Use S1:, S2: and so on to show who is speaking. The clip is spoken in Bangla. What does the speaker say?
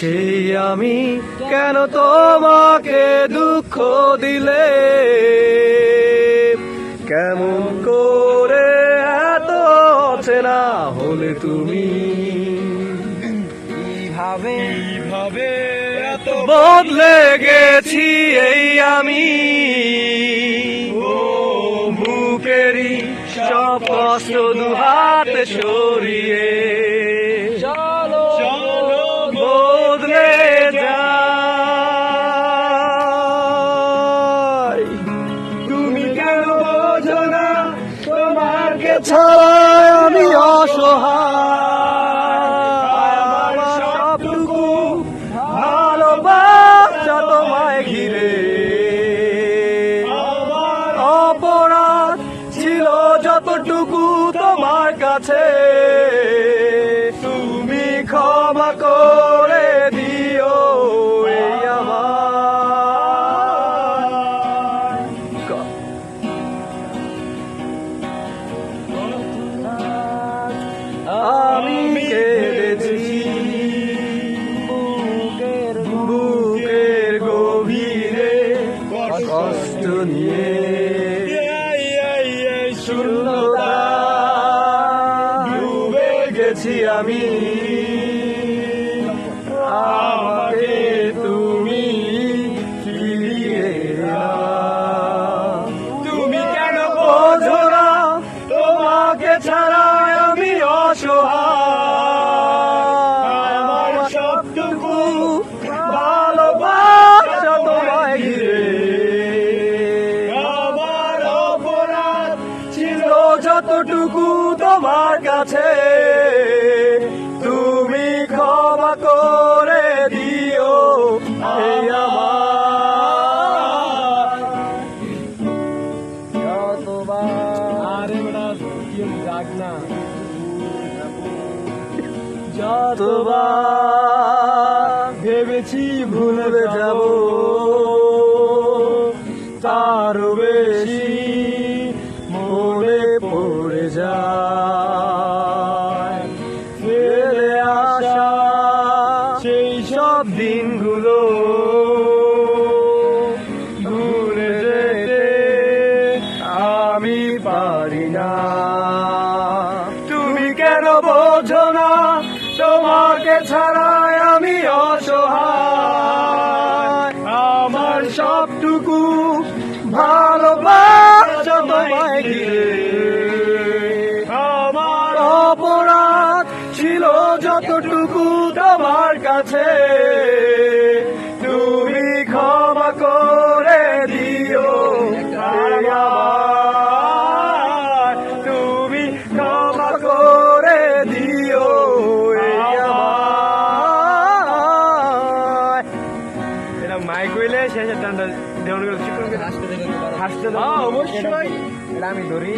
S1: সেই আমি কেন তোমাকে দুঃখ দিলে? কেমন করে এত চেনা হলে তুমি?
S2: কীভাবে?
S1: কীভাবে এত বদলে গেছি এই আমি? বুকেরই সব কষ্ট দুহাতে সরিয়ে তুমি কেন বোঝো না? তোমাকে ছাড়া আমি অসহায় আমার সবটুকু ভালোবাসা তোমায় ঘিরে। অপরাধ ছিল যতটুকু তোমার কাছে। তুমি ক্ষমা করে। কষ্ট নিয়ে শূন্যতা ডুবে গেছি আমি। আমাকে তুমি ফিরিয়ে। তুমি কেন বোঝো না? তোমাকে ছাড়া আমি অসহায়। যতটুকু তোমার কাছে তুমি ক্ষমা করে দিও।
S2: যতবার
S1: ভেবেছি ভুলবে যাব তার দিনগুলো ভুলে যেতে আমি পারি না। যতটুকু তোমার কাছে তুমি ক্ষমা করে দিও। তুমি ক্ষমা করে দিও। এটা মাইক হইলে শেষের টানটা দেওয়ান করে
S2: হাসতে
S1: দাও অবশ্যই।
S2: আমি ধরি।